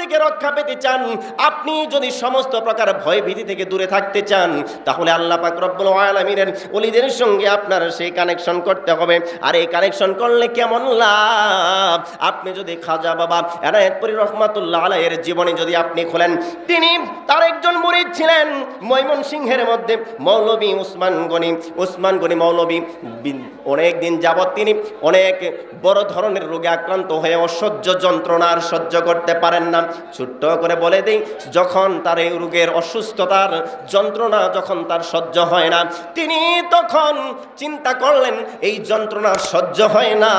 থেকে রক্ষা পেতে চান, আপনি যদি সমস্ত প্রকার ভয় ভীতি থেকে দূরে থাকতে চান, তাহলে আল্লাহ পাক রব্বুল আলামিনের ওলিদের সঙ্গে আপনার সেই কানেকশন করতে হবে। আর এই কানেকশন করলে কেমন লাভ? আপনি যদি খাজা বাবা এনায়েতপুরি রহমাতুল্লাহ আলাইয়ের জীবনে যদি আপনি খোলেন, তিনি তার একজন মুরিদ ছিলেন ময়মন সিংহের মধ্যে মৌলবী উসমান গনি। উসমান গনি মৌলবী অনেক দিন যাবৎ তিনি অনেক বড় ধরনের রোগে আক্রান্ত হয়ে অসহ্য যন্ত্রণার সহ্য করতে পারেন না। ছোট্ট করে বলে দিই, যখন তার এই রোগের অসুস্থতার যন্ত্রণা যখন তার সহ্য হয় না, তিনি তখন চিন্তা করলেন, এই যন্ত্রণা সহ্য হয় না,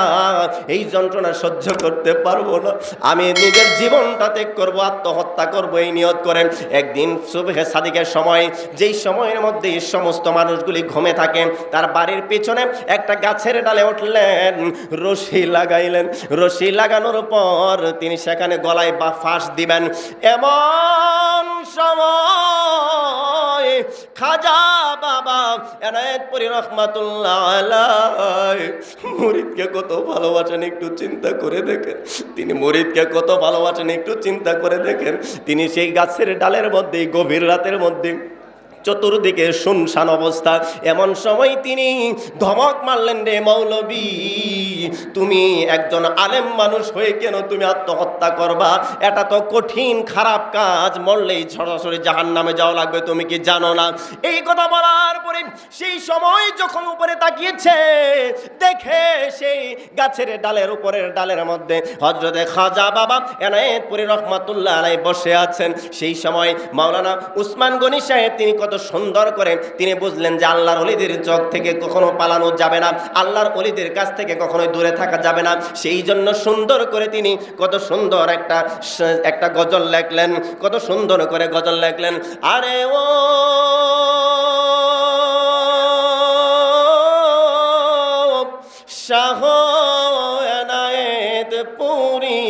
এই যন্ত্রণা সহ্য করতে পারব না, আমি নিজের জীবনটা ত্যাগ করব, আত্মহত্যা করব, এই নিয়ত করেন। একদিন সুবহে সাদিকের সময়, যেই সময়ের মধ্যে সমস্ত মানুষগুলি ঘুমে থাকে, তার বাড়ির পেছনে একটা গাছের ডালে উঠলেন, রশি লাগাইলেন। রশি লাগানোর পর তিনি সেখানে গলায় বা ফাঁস দিবেন। এমন সময় খাজা বাবা এনায়তপুরি রহমাতুল্লাহ মুরিদকে কত ভালোবাসেন একটু চিন্তা করে দেখেন। তিনি মুরিদকে কত ভালোবাসেন একটু চিন্তা করে দেখেন। তিনি সেই গাছের ডালের মধ্যে গভীর রাতের মধ্যে চতুর্দিকে শুনশান অবস্থা। এমন সময় তিনি ধমক মারলেন, রে মৌলবী, তুমি একজন আলেম মানুষ হয়ে কেন তুমি আত্মহত্যা করবা? এটা তো কঠিন, খারাপ কাজ। মরলেই সরাসরি জাহান নামে যাওয়া লাগবে, তুমি কি জানো না? এই কথা বলার পরে সেই সময় যখন উপরে তাকিয়েছে, দেখে সেই গাছের ডালের উপরের ডালের মধ্যে হজরতে খাজা বাবা এনায়েতপুরি রহমাতুল্লাহ আলাই বসে আছেন। সেই সময় মাওলানা উসমান গনি সাহেব তিনি কত সুন্দর করে তিনি বুঝলেন যে আল্লাহর অলিদের চোখ থেকে কখনো পালানো যাবে না, আল্লাহর অলিদের কাছ থেকে কখনোই দূরে থাকা যাবে না। সেই জন্য সুন্দর করে তিনি কত সুন্দর একটা একটা গজল লেখলেন, কত সুন্দর করে গজল লেখলেন, আরে ও, শাহ এনায়েত পুরী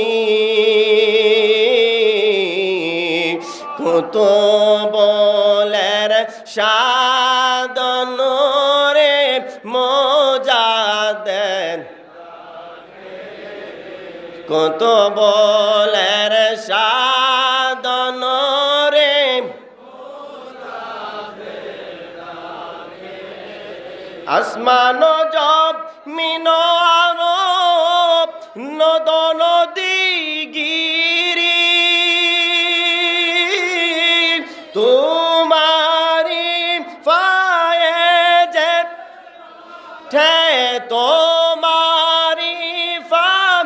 কত সাদন রে মজা কত বলের সাদন রে আসমান জব, মিন আরব নদ নদী গিরি তোমারি তোমারি ফাম।